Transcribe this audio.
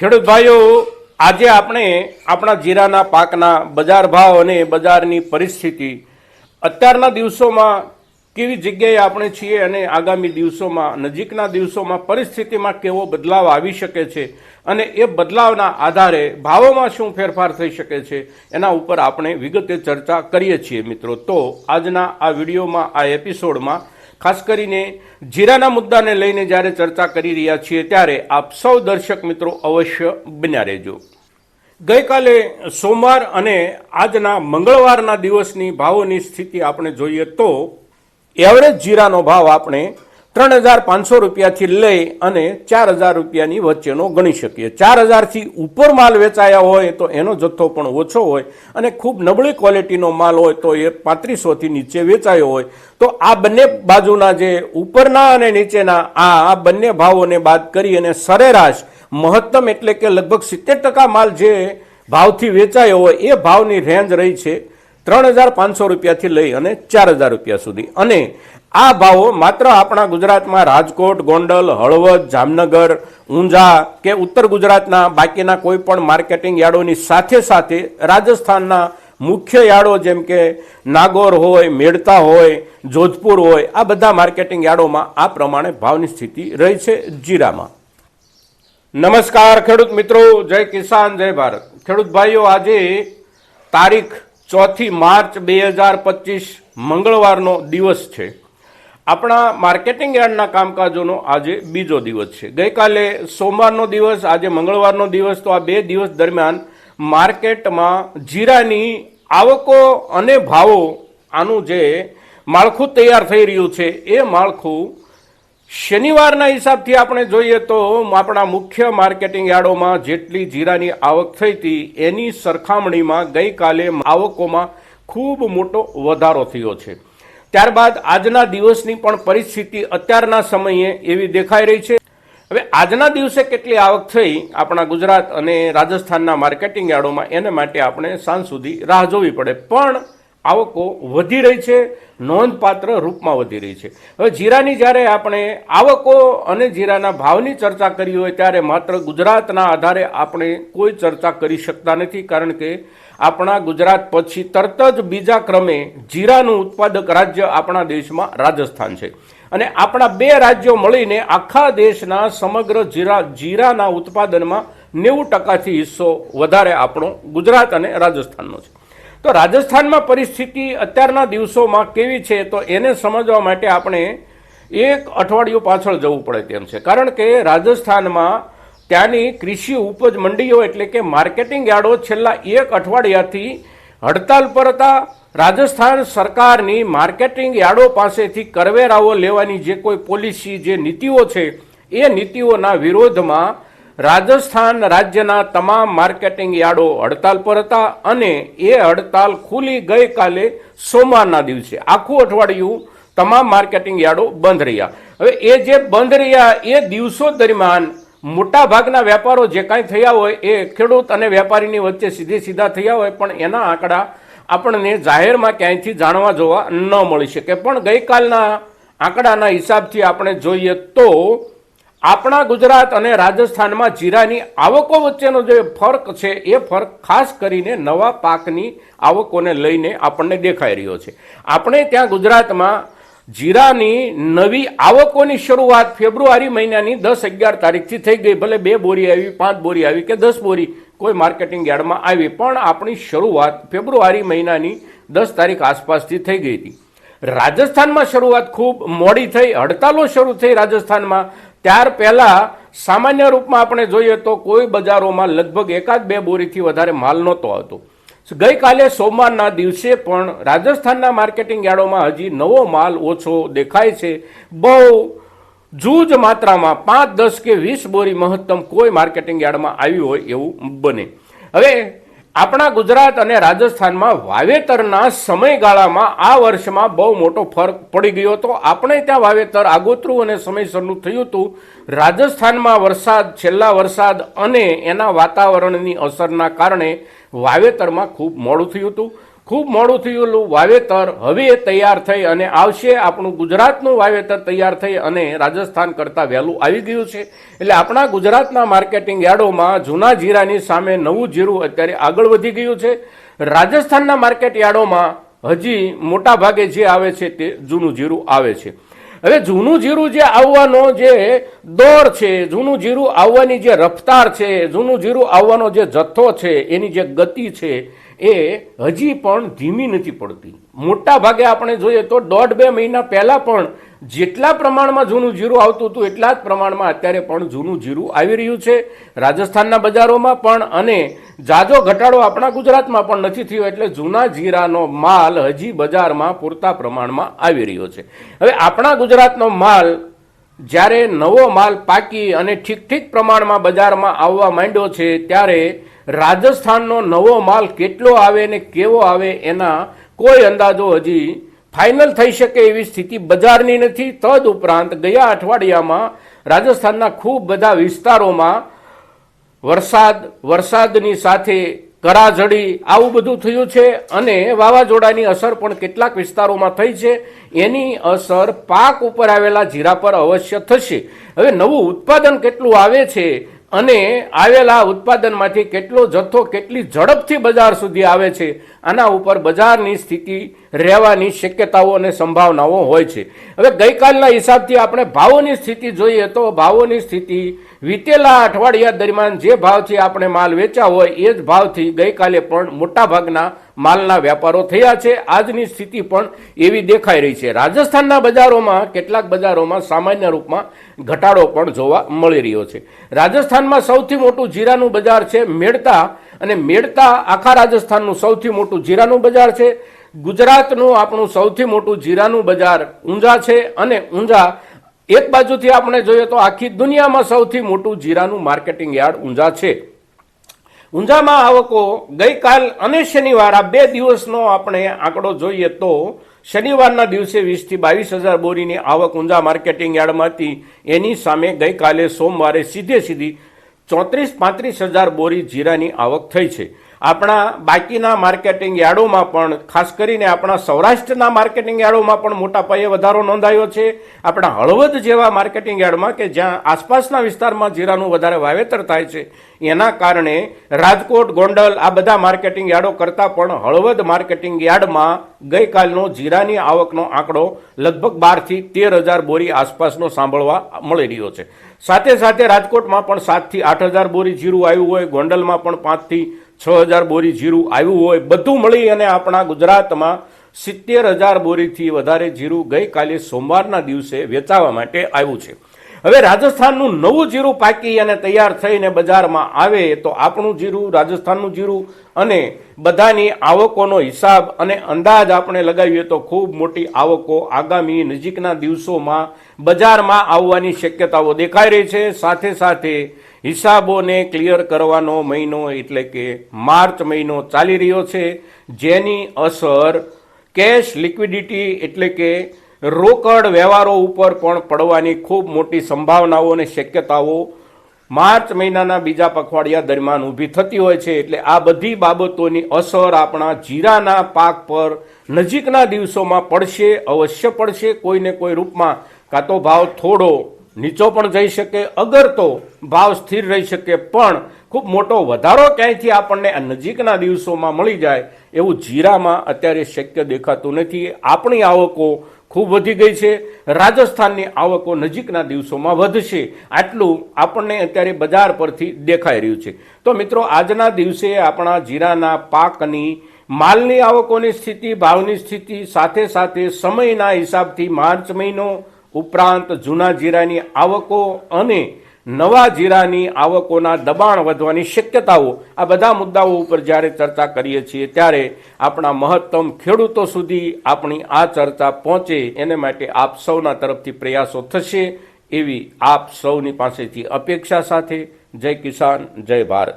ખેડૂત ભાઈઓ, આજે આપણે આપણા જીરાના પાકના બજાર ભાવ અને બજારની પરિસ્થિતિ અત્યારના દિવસોમાં કેવી જગ્યાએ આપણે છીએ અને આગામી દિવસોમાં, નજીકના દિવસોમાં પરિસ્થિતિમાં કેવો બદલાવ આવી શકે છે અને એ બદલાવના આધારે ભાવોમાં શું ફેરફાર થઈ શકે છે, એના ઉપર આપણે વિગતે ચર્ચા કરીએ છીએ મિત્રો. તો આજના આ વિડીયોમાં, આ એપિસોડમાં ખાસ કરીને જીરાના મુદ્દાને લઈને જ્યારે ચર્ચા કરી રહ્યા છીએ ત્યારે આપ સૌ દર્શક મિત્રો અવશ્ય બન્યા રહેજો. ગઈકાલે સોમવાર અને આજના મંગળવારના દિવસની ભાવોની સ્થિતિ આપણે જોઈએ તો, એવરેજ જીરાનો ભાવ આપણે ત્રણ હજાર પાંચસો રૂપિયાથી લઈ અને ચાર હજાર રૂપિયાની વચ્ચેનો ગણી શકીએ. ચાર હજારથી ઉપર માલ વેચાયા હોય તો એનો જથ્થો પણ ઓછો હોય અને ખૂબ નબળી ક્વોલિટીનો માલ હોય તો એ પાંત્રીસોથી નીચે વેચાયો હોય. તો આ બંને બાજુના જે ઉપરના અને નીચેના, આ આ બંને ભાવોને બાદ કરી અને સરેરાશ મહત્તમ એટલે કે લગભગ સિત્તેર ટકા માલ જે ભાવથી વેચાયો હોય એ ભાવની રેન્જ રહી છે ત્રણ હજાર પાંચસો રૂપિયાથી લઈ અને ચાર હજાર રૂપિયા સુધી. અને આ ભાવો માત્ર આપણા ગુજરાતમાં રાજકોટ, ગોંડલ, હળવદ, જામનગર, ઊંઝા કે ઉત્તર ગુજરાતના બાકીના કોઈ પણ માર્કેટિંગ યાર્ડોની સાથે સાથે રાજસ્થાનના મુખ્ય યાર્ડો જેમ કે નાગોર હોય, મેડતા હોય, જોધપુર હોય, આ બધા માર્કેટિંગ યાર્ડોમાં આ પ્રમાણે ભાવની સ્થિતિ રહી છે જીરામાં. નમસ્કાર ખેડૂત મિત્રો, જય કિસાન, જય ભારત. ખેડૂત ભાઈઓ, આજે તારીખ ચોથી માર્ચ બે હજાર પચીસ મંગળવારનો દિવસ છે. આપણા માર્કેટિંગ યાર્ડના કામકાજોનો આજે બીજો દિવસ છે. ગઈકાલે સોમવારનો દિવસ, આજે મંગળવારનો દિવસ, તો આ બે દિવસ દરમિયાન માર્કેટમાં જીરાની આવકો અને ભાવો આનું જે માળખું તૈયાર થઈ રહ્યું છે, એ માળખું શનિવારના હિસાબથી આપણે જોઈએ તો આપણા મુખ્ય માર્કેટિંગ યાર્ડોમાં જેટલી જીરાની આવક થઈ હતી, એની સરખામણીમાં ગઈકાલે આવકોમાં ખૂબ મોટો વધારો થયો છે. ત્યારબાદ આજના દિવસની પણ પરિસ્થિતિ અત્યારના સમયે એવી દેખાઈ રહી છે. હવે આજના દિવસે કેટલી આવક થઈ આપણા ગુજરાત અને રાજસ્થાનના માર્કેટિંગ યાર્ડોમાં, એને માટે આપણે સાંજ સુધી રાહ જોવી પડે. પણ આવકો વધી રહી છે, નોંધપાત્ર રૂપમાં વધી રહી છે. હવે જીરાની જ્યારે આપણે આવકો અને જીરાના ભાવની ચર્ચા કરી હોય ત્યારે માત્ર ગુજરાતના આધારે આપણે કોઈ ચર્ચા કરી શકતા નથી, કારણ કે આપણા ગુજરાત પછી તરત જ બીજા ક્રમે જીરાનું ઉત્પાદક રાજ્ય આપણા દેશમાં રાજસ્થાન છે. અને આપણા બે રાજ્યો મળીને આખા દેશના સમગ્ર જીરા, જીરાના ઉત્પાદનમાં નેવું ટકાથી હિસ્સો વધારે આપણો ગુજરાત અને રાજસ્થાનનો છે. તો રાજસ્થાનમાં પરિસ્થિતિ અત્યારના દિવસોમાં કેવી છે તો એને સમજવા માટે આપણે એક અઠવાડિયું પાછળ જવું પડે તેમ છે. કારણ કે રાજસ્થાનમાં ત્યાંની કૃષિ ઉપજ મંડીઓ એટલે કે માર્કેટિંગ યાર્ડો છેલ્લા એક અઠવાડિયાથી હડતાલ પર હતા. રાજસ્થાન સરકારની માર્કેટિંગ યાર્ડો પાસેથી કરવેરાઓ લેવાની જે કોઈ પોલિસી, જે નીતિઓ છે, એ નીતિઓના વિરોધમાં રાજસ્થાન રાજ્યના તમામ માર્કેટિંગ યાર્ડો હડતાલ પર હતા અને એ હડતાલ ખુલી ગઈકાલે સોમવારના દિવસે. આખું અઠવાડિયું તમામ માર્કેટિંગ યાર્ડો બંધ રહ્યા. હવે એ જે બંધ રહ્યા એ દિવસો દરમિયાન મોટા ભાગના વેપારો જે કાંઈ થયા હોય એ ખેડૂત અને વેપારીની વચ્ચે સીધે સીધા થયા હોય, પણ એના આંકડા આપણને જાહેરમાં ક્યાંયથી જાણવા જોવા ન મળી શકે. પણ ગઈકાલના આંકડાના હિસાબથી આપણે જોઈએ તો આપણા ગુજરાત અને રાજસ્થાનમાં જીરાની આવકો વચ્ચેનો જે ફરક છે, એ ફરક ખાસ કરીને નવા પાકની આવકોને લઈને આપણને દેખાઈ રહ્યો છે. આપણે ત્યાં ગુજરાતમાં જીરાની નવી આવકોની શરૂઆત ફેબ્રુઆરી મહિનાની દસ અગિયાર તારીખથી થઈ ગઈ. ભલે બે બોરી આવી, પાંચ બોરી આવી કે દસ બોરી કોઈ માર્કેટિંગ યાર્ડમાં આવી, પણ આપણી શરૂઆત ફેબ્રુઆરી મહિનાની દસ તારીખ આસપાસથી થઈ ગઈ હતી. રાજસ્થાનમાં શરૂઆત ખૂબ મોડી થઈ, હડતાલો શરૂ થઈ રાજસ્થાનમાં. ત્યાર પહેલા સામાન્ય રૂપમાં આપણે જોઈએ તો કોઈ બજારોમાં લગભગ એકાદ બે બોરીથી વધારે માલ નહોતો આવતો. ગઈકાલે સોમવારના દિવસે પણ રાજસ્થાનના માર્કેટિંગ યાર્ડોમાં હજી નવો માલ ઓછો દેખાય છે. બહુ જૂજ માત્રામાં પાંચ, દસ કે વીસ બોરી મહત્તમ કોઈ માર્કેટિંગ યાર્ડમાં આવી હોય એવું બને. હવે આપણા ગુજરાત અને રાજસ્થાનમાં વાવેતરના સમયગાળામાં આ વર્ષમાં બહુ મોટો ફરક પડી ગયો હતો. આપણે ત્યાં વાવેતર આગોતરું અને સમયસરનું થયું હતું. રાજસ્થાનમાં વરસાદ, છેલ્લા વરસાદ અને એના વાતાવરણની અસરના કારણે વાવેતરમાં ખૂબ મોડું થયું હતું. ખૂબ મોડું થયેલું વાવેતર હવે તૈયાર થઈ અને આવશે. આપણું ગુજરાતનું વાવેતર તૈયાર થઈ અને રાજસ્થાન કરતાં વહેલું આવી ગયું છે. એટલે આપણા ગુજરાતના માર્કેટિંગ યાર્ડોમાં જૂના જીરાની સામે નવું જીરું અત્યારે આગળ વધી ગયું છે. રાજસ્થાનના માર્કેટ યાર્ડોમાં હજી મોટા ભાગે જે આવે છે તે જૂનું જીરું આવે છે. હવે જૂનું જીરું જે આવવાનો જે દોર છે, જૂનું જીરું આવવાની જે રફતાર છે, જૂનું જીરું આવવાનો જે જથ્થો છે, એની જે ગતિ છે એ હજી પણ ધીમી નથી પડતી. મોટા ભાગે આપણે જોઈએ તો દોઢ બે મહિના પહેલાં પણ જેટલા પ્રમાણમાં જૂનું જીરું આવતું હતું, એટલા જ પ્રમાણમાં અત્યારે પણ જૂનું જીરું આવી રહ્યું છે. રાજસ્થાનના બજારોમાં પણ અને જાજો ઘટાડો આપણા ગુજરાતમાં પણ નથી થયો એટલે જૂના જીરાનો માલ હજી બજારમાં પૂરતા પ્રમાણમાં આવી રહ્યો છે. હવે આપણા ગુજરાતનો માલ જ્યારે નવો માલ પાકી અને ઠીક ઠીક પ્રમાણમાં બજારમાં આવવા માંડ્યો છે, ત્યારે રાજસ્થાનનો નવો માલ કેટલો આવે ને કેવો આવે એના કોઈ અંદાજો હજી ફાઇનલ થઈ શકે એવી સ્થિતિ બજારની નથી. તદ ઉપરાંત ગયા અઠવાડિયામાં રાજસ્થાનના ખૂબ બધા વિસ્તારોમાં વરસાદ, વરસાદની સાથે કરાઝડી આવું બધું થયું છે અને વાવાઝોડાની અસર પણ કેટલાક વિસ્તારોમાં થઈ છે. એની અસર પાક ઉપર આવેલા જીરા પર અવશ્ય થશે. હવે નવું ઉત્પાદન કેટલું આવે છે અને આવેલા ઉત્પાદનમાંથી કેટલો જથ્થો, કેટલી ઝડપથી બજાર સુધી આવે છે, આના ઉપર બજારની સ્થિતિ, રહેવાની શક્યતાઓ અને સંભાવનાઓ હોય છે. હવે ગઈકાલના હિસાબથી આપણે ભાવોની સ્થિતિ જોઈએ તો ભાવોની સ્થિતિ વીતેલા અઠવાડિયા દરમિયાન જે ભાવથી આપણે માલ વેચ્યા હોય એ જ ભાવથી ગઈકાલે પણ મોટાભાગના માલના વ્યાપારો થયા છે. આજની સ્થિતિ પણ એવી દેખાઈ રહી છે. રાજસ્થાનના બજારોમાં કેટલાક બજારોમાં સામાન્ય રૂપમાં ઘટાડો પણ જોવા મળી રહ્યો છે. રાજસ્થાનમાં સૌથી મોટું જીરાનું બજાર છે મેળતા અને મેળતા આખા રાજસ્થાનનું સૌથી મોટું જીરાનું બજાર છે. ગુજરાતનું આપણું સૌથી મોટું જીરાનું બજાર ઊંઝા છે અને ઊંઝા એક બાજુથી આપણે જોઈએ તો આખી દુનિયામાં સૌથી મોટું જીરાનું માર્કેટિંગ યાર્ડ ઊંઝા છે. ઊંઝામાં આવકો ગઈકાલ અને શનિવાર, આ બે દિવસનો આપણે આંકડો જોઈએ તો શનિવારના દિવસે વીસથી બાવીસ હજાર બોરીની આવક ઊંઝા માર્કેટિંગ યાર્ડમાં હતી એની સામે ગઈકાલે સોમવારે સીધે સીધી ચોત્રીસ પાંત્રીસ હજાર બોરી જીરાની આવક થઈ છે. આપણા બાકીના માર્કેટિંગ યાર્ડોમાં પણ, ખાસ કરીને આપણા સૌરાષ્ટ્રના માર્કેટિંગ યાર્ડોમાં પણ મોટા પાયે વધારો નોંધાયો છે. આપણા હળવદ જેવા માર્કેટિંગ યાર્ડમાં કે જ્યાં આસપાસના વિસ્તારમાં જીરાનું વધારે વાવેતર થાય છે, એના કારણે રાજકોટ, ગોંડલ આ બધા માર્કેટિંગ યાર્ડો કરતાં પણ હળવદ માર્કેટિંગ યાર્ડમાં ગઈકાલનો જીરાની આવકનો આંકડો લગભગ બારથી તેર હજાર બોરી આસપાસનો સાંભળવા મળી રહ્યો છે. સાથે સાથે રાજકોટમાં પણ સાતથી આઠ હજાર બોરી જીરું આવ્યું હોય, ગોંડલમાં પણ પાંચથી છ હજાર બોરી જીરું આવ્યું હોય, બધું મળી અને આપણા ગુજરાતમાં સિત્તેર હજાર બોરીથી વધારે જીરું ગઈકાલે સોમવારના દિવસે વેચાવા માટે આવ્યું છે. હવે રાજસ્થાનનું નવું જીરું પાકી અને તૈયાર થઈને બજારમાં આવે તો આપણું જીરું, રાજસ્થાનનું જીરું અને બધાની આવકોનો હિસાબ અને અંદાજ આપણે લગાવીએ તો ખૂબ મોટી આવકો આગામી નજીકના દિવસોમાં બજારમાં આવવાની શક્યતાઓ દેખાઈ રહી છે. સાથે સાથે હિસાબોને ક્લિયર કરવાનો મહિનો એટલે કે માર્ચ મહિનો ચાલી રહ્યો છે, જેની અસર કેશ લિક્વિડિટી એટલે કે રોકડ વ્યવહારો ઉપર પણ પડવાની ખૂબ મોટી સંભાવનાઓ અને શક્યતાઓ માર્ચ મહિનાના બીજા પખવાડિયા દરમિયાન ઊભી થતી હોય છે. એટલે આ બધી બાબતોની અસર આપણા જીરાના પાક પર નજીકના દિવસોમાં પડશે, અવશ્ય પડશે, કોઈને કોઈ રૂપમાં. કાં તો ભાવ થોડો નીચો પણ જઈ શકે, અગર તો ભાવ સ્થિર રહી શકે, પણ ખૂબ મોટો વધારો ક્યાંયથી આપણને આ નજીકના દિવસોમાં મળી જાય એવું જીરામાં અત્યારે શક્ય દેખાતું નથી. આપણી આવકો ખૂબ વધી ગઈ છે, રાજસ્થાનની આવકો નજીકના દિવસોમાં વધશે. આટલું આપણને અત્યારે બજાર પરથી દેખાઈ રહ્યું છે. તો મિત્રો, આજના દિવસે આપણા જીરાના પાકની માલની આવકોની સ્થિતિ, ભાવની સ્થિતિ સાથે સાથે સમયના હિસાબથી માર્ચ મહિનો ઉપરાંત જૂના જીરાની આવકો અને નવા જીરાની આવકોના દબાણ વધવાની શક્યતાઓ, આ બધા મુદ્દાઓ ઉપર જ્યારે ચર્ચા કરીએ છીએ, ત્યારે આપણા મહત્તમ ખેડૂતો સુધી આપણી આ ચર્ચા પહોંચે, એને માટે આપ સૌના તરફથી પ્રયાસો થશે, એવી આપ સૌની પાસેથી અપેક્ષા સાથે. જય કિસાન, જય ભારત.